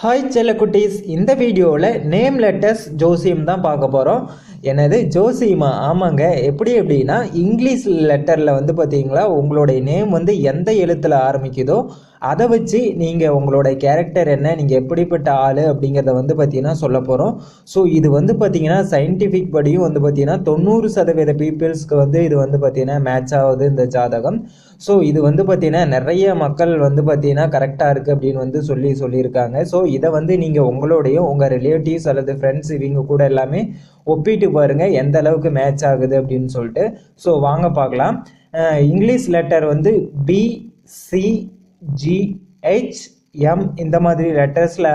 Hi செல்லக்குட்டீஸ். இந்த வீடியோவில் name letters ஜோசியம் தான் பார்க்க போகிறோம் என்னது? ஜோசிமா ஆமாங்க. எப்படி எப்படின்னா இங்கிலீஷ் லெட்டரில் வந்து பார்த்தீங்களா உங்களுடைய நேம் வந்து எந்த எழுத்தில் ஆரம்பிக்குதோ அதை வச்சு நீங்கள் உங்களோட கேரக்டர் என்ன நீங்கள் எப்படிப்பட்ட ஆள் அப்படிங்கிறத வந்து பார்த்தீங்கன்னா சொல்ல போகிறோம் ஸோ இது வந்து பார்த்தீங்கன்னா சயின்டிஃபிக் படியும் வந்து பார்த்தீங்கன்னா தொண்ணூறு சதவீத பீப்புள்ஸ்க்கு வந்து இது வந்து பார்த்தீங்கன்னா மேட்ச் ஆகுது இந்த ஜாதகம். ஸோ இது வந்து பார்த்தீங்கன்னா நிறைய மக்கள் வந்து பார்த்தீங்கன்னா கரெக்டாக இருக்குது அப்படின்னு வந்து சொல்லி சொல்லியிருக்காங்க. ஸோ இதை வந்து நீங்கள் உங்களுடைய உங்கள் ரிலேட்டிவ்ஸ் அல்லது ஃப்ரெண்ட்ஸ் இவங்க கூட எல்லாமே ஒப்பிட்டு பாருங்கள் எந்த அளவுக்கு மேட்ச் ஆகுது அப்படின்னு சொல்லிட்டு. ஸோ வாங்க பார்க்கலாம். இங்கிலீஷ் லெட்டர் வந்து B C G H M இந்த மாதிரி லெட்டர்ஸில்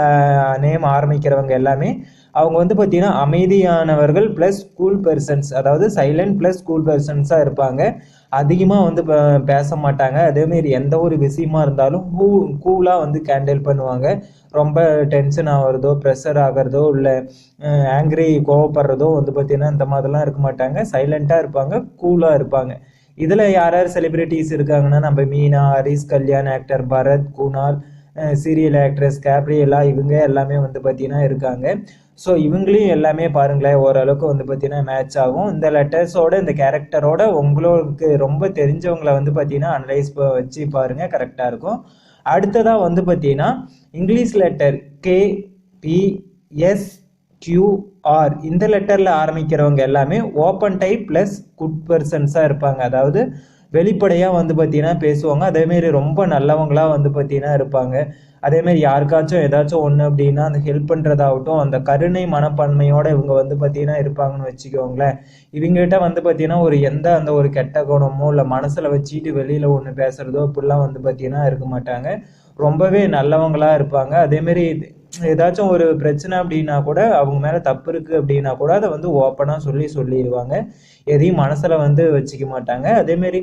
நேம் ஆரம்பிக்கிறவங்க எல்லாமே அவங்க வந்து பார்த்தீங்கன்னா அமைதியானவர்கள் ப்ளஸ் கூல் பர்சன்ஸ் அதாவது சைலண்ட் ப்ளஸ் கூல் பர்சன்ஸாக இருப்பாங்க. அதிகமாக வந்து ப- பேச மாட்டாங்க. அதேமாரி எந்த ஒரு விஷயமா இருந்தாலும் கூ கூலாக வந்து கேண்டில் பண்ணுவாங்க. ரொம்ப டென்ஷன் ஆகிறதோ ப்ரெஷர் ஆகிறதோ இல்லை ஆங்கிரி கோவப்படுறதோ வந்து பார்த்தீங்கன்னா இந்த மாதிரிலாம் இருக்க மாட்டாங்க. சைலண்ட்டாக இருப்பாங்க கூலாக இருப்பாங்க. இதில் யார் யார் செலிப்ரிட்டிஸ் இருக்காங்கன்னா நம்ம Meena Harish Kalyan actor Bharath Kunal serial actress Gabriella இவங்க எல்லாமே வந்து பார்த்தீங்கன்னா இருக்காங்க. ஸோ இவங்களையும் எல்லாமே பாருங்களேன் ஓரளவுக்கு வந்து பார்த்தீங்கன்னா மேட்ச் ஆகும். இந்த லெட்டர்ஸோட இந்த கேரக்டரோட உங்களுக்கு ரொம்ப தெரிஞ்சவங்களை வந்து பார்த்தீங்கன்னா அனலைஸ் வச்சு பாருங்கள் கரெக்டாக இருக்கும். அடுத்ததாக வந்து பார்த்தீங்கன்னா English letter K P S Q R இந்த லெட்டரில் ஆரம்பிக்கிறவங்க எல்லாமே ஓப்பன் டைப் ப்ளஸ் குட் பர்சன்ஸாக இருப்பாங்க. அதாவது வெளிப்படையாக வந்து பார்த்தீங்கன்னா பேசுவாங்க. அதேமாரி ரொம்ப நல்லவங்களாக வந்து பார்த்தீங்கன்னா இருப்பாங்க. அதேமாரி யாருக்காச்சும் ஏதாச்சும் ஒன்று அப்படின்னா அந்த ஹெல்ப் பண்ணுறதாகட்டும் அந்த கருணை மனப்பான்மையோடு இவங்க வந்து பார்த்தீங்கன்னா இருப்பாங்கன்னு வச்சுக்கோங்களேன். இவங்ககிட்ட வந்து பார்த்தீங்கன்னா ஒரு எந்த அந்த ஒரு கெட்ட குணமோ இல்லை மனசில் வச்சுட்டு வெளியில் ஒன்று பேசுகிறதோ இப்படிலாம் வந்து பார்த்தீங்கன்னா இருக்க மாட்டாங்க. ரொம்பவே நல்லவங்களாக இருப்பாங்க. அதேமாரி ஏதாச்சும் ஒரு பிரச்சனை அப்படின்னா கூட அவங்க மேலே தப்பு இருக்குது அப்படின்னா கூட அதை வந்து ஓப்பனாக சொல்லி சொல்லிடுவாங்க. எதையும் மனசில் வந்து வச்சுக்க மாட்டாங்க. அதேமாரி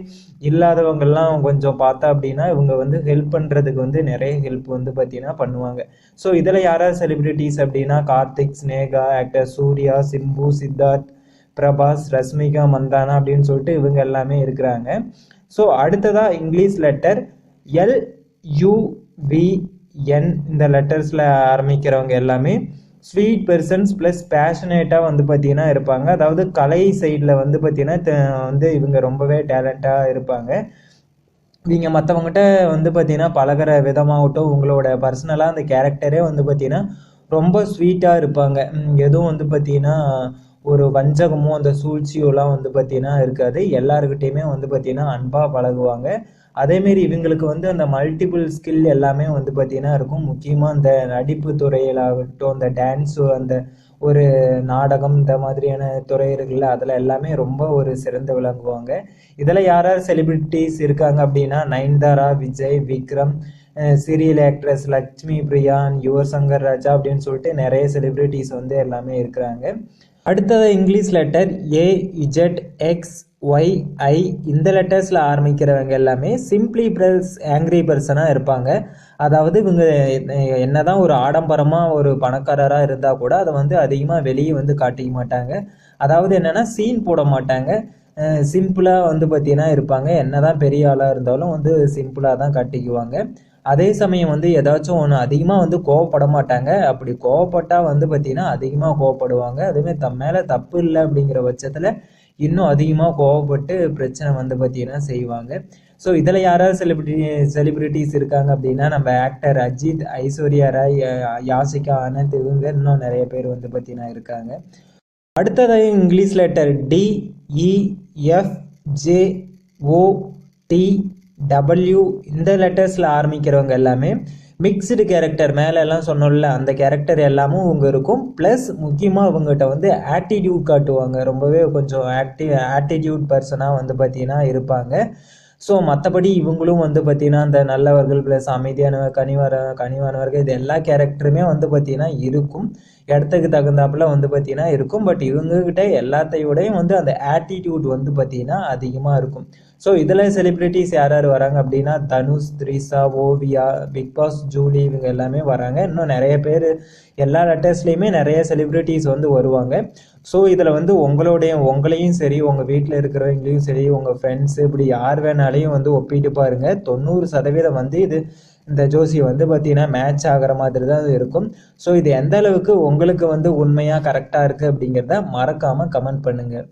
இல்லாதவங்கெல்லாம் கொஞ்சம் பார்த்தா அப்படின்னா இவங்க வந்து ஹெல்ப் பண்ணுறதுக்கு வந்து நிறைய ஹெல்ப் வந்து பார்த்தீங்கன்னா பண்ணுவாங்க. ஸோ இதில் யாராவது செலிபிரிட்டிஸ் அப்படின்னா கார்த்திக் ஸ்னேகா ஆக்டர் சூர்யா சிம்பு சித்தார்த் பிரபாஸ் ரஷ்மிகா மந்தானா அப்படின்னு சொல்லிட்டு இவங்க எல்லாமே இருக்கிறாங்க. ஸோ அடுத்ததாக இங்கிலீஷ் லெட்டர் எல் என் இந்த லெட்டர்ஸில் ஆரம்பிக்கிறவங்க எல்லாமே ஸ்வீட் பெர்சன்ஸ் ப்ளஸ் பேஷனேட்டாக வந்து பார்த்தீங்கன்னா இருப்பாங்க. அதாவது கலை சைடில் வந்து பார்த்தீங்கன்னா த- வந்து இவங்க ரொம்பவே டேலண்ட்டாக இருப்பாங்க. நீங்கள் மற்றவங்ககிட்ட வந்து பார்த்தீங்கன்னா பழகுற விதமாகட்டும் உங்களோட பர்சனலாக அந்த கேரக்டரே வந்து பார்த்தீங்கன்னா ரொம்ப ஸ்வீட்டாக இருப்பாங்க. எதுவும் வந்து பார்த்தீங்கன்னா ஒரு வஞ்சகமோ அந்த சூழ்ச்சியோலாம் வந்து பார்த்தீங்கன்னா இருக்காது. எல்லாருக்கிட்டேயுமே வந்து பார்த்தீங்கன்னா அன்பாக பழகுவாங்க. அதேமாரி இவங்களுக்கு வந்து அந்த மல்டிபிள் ஸ்கில் எல்லாமே வந்து பார்த்தீங்கன்னா இருக்கும். முக்கியமாக அந்த நடிப்பு துறையிலாகட்டும் அந்த டான்ஸு அந்த ஒரு நாடகம் இந்த மாதிரியான துறை இருக்குல்ல அதில் எல்லாமே ரொம்ப ஒரு சிறந்து விளங்குவாங்க. இதில் யார் யார் செலிபிரிட்டிஸ் இருக்காங்க அப்படின்னா Nayanthara Vijay Vikram serial actress Lakshmi பிரியான் your Shankar Raja அப்படின்னு சொல்லிட்டு நிறைய செலிபிரிட்டிஸ் வந்து எல்லாமே இருக்கிறாங்க. அடுத்தது English letter A Z X Y I இந்த லெட்டர்ஸில் ஆரம்பிக்கிறவங்க எல்லாமே சிம்பிளி பிரஸ் ஆங்க்ரி பர்சனாக இருப்பாங்க. அதாவது இவங்க என்ன தான் ஒரு ஆடம்பரமாக ஒரு பணக்காரராக இருந்தால் கூட அதை வந்து அதிகமாக வெளியே வந்து காட்டிக்க மாட்டாங்க. அதாவது என்னென்னா சீன் போட மாட்டாங்க. சிம்பிளாக வந்து பார்த்தீங்கன்னா இருப்பாங்க. என்ன தான் பெரிய ஆளாக இருந்தாலும் வந்து சிம்பிளாக தான் காட்டிக்குவாங்க. அதே சமயம் வந்து ஏதாச்சும் ஒன்று அதிகமாக வந்து கோவப்பட மாட்டாங்க அப்படி கோவப்பட்டால் வந்து பார்த்தீங்கன்னா அதிகமாக கோவப்படுவாங்க. அதுமாதிரி தம் மேலே தப்பு இல்லை அப்படிங்கிற பட்சத்தில் இன்னும் அதிகமாக கோவப்பட்டு பிரச்சனை வந்து பார்த்தீங்கன்னா செய்வாங்க. ஸோ இதில் யாராவது செலிபிரிட்டி செலிபிரிட்டிஸ் இருக்காங்க அப்படின்னா நம்ம ஆக்டர் அஜித் ஐஸ்வர்யா ராய் யாசிகா யாஷிகா ஆனந்த் இவங்க இன்னும் நிறைய பேர் வந்து பார்த்தீங்கன்னா இருக்காங்க. அடுத்ததாக English letter D E F J O T W இந்த லெட்டர்ஸில் ஆரம்பிக்கிறவங்க எல்லாமே மிக்ஸ்டு கேரக்டர் மேலே எல்லாம் சொன்னோம்ல அந்த கேரக்டர் எல்லாமும் இவங்க இருக்கும். ப்ளஸ் முக்கியமாக இவங்ககிட்ட வந்து ஆட்டிடியூட் காட்டுவாங்க. ரொம்பவே கொஞ்சம் ஆக்டிவ் ஆட்டிடியூட் பர்சனாக வந்து பார்த்தீங்கன்னா இருப்பாங்க. ஸோ மற்றபடி இவங்களும் வந்து பார்த்தீங்கன்னா அந்த நல்லவர்கள் ப்ளஸ் அமைதியானவர் கனிவார கனிவானவர்கள் இது எல்லா கேரக்டருமே வந்து பார்த்தீங்கன்னா இருக்கும். இடத்துக்கு தகுந்தாப்புல வந்து பார்த்தீங்கன்னா இருக்கும். பட் இவங்ககிட்ட எல்லாத்தையோடையும் வந்து அந்த ஆட்டிடியூட் வந்து பார்த்தீங்கன்னா அதிகமாக இருக்கும். ஸோ இதில் செலிப்ரிட்டிஸ் யார் யார் வராங்க அப்படின்னா Dhanush Trisha Oviya Bigg Boss Julie இவங்க எல்லாமே வராங்க. இன்னும் நிறைய பேர் எல்லா லெட்டர்ஸ்லேயுமே நிறைய செலிப்ரிட்டிஸ் வந்து வருவாங்க. ஸோ இதில் வந்து உங்களுடைய உங்களையும் சரி உங்கள் வீட்டில் இருக்கிறவங்களையும் சரி உங்கள் ஃப்ரெண்ட்ஸு இப்படி யார் வேணாலையும் வந்து ஒப்பிட்டு பாருங்கள் தொண்ணூறு சதவீதம் வந்து இது இந்த ஜோசி வந்து பார்த்தீங்கன்னா மேட்ச் ஆகிற மாதிரி தான் இருக்கும். ஸோ இது எந்த அளவுக்கு உங்களுக்கு வந்து உண்மையாக கரெக்டாக இருக்குது அப்படிங்கிறத மறக்காமல் கமெண்ட் பண்ணுங்கள்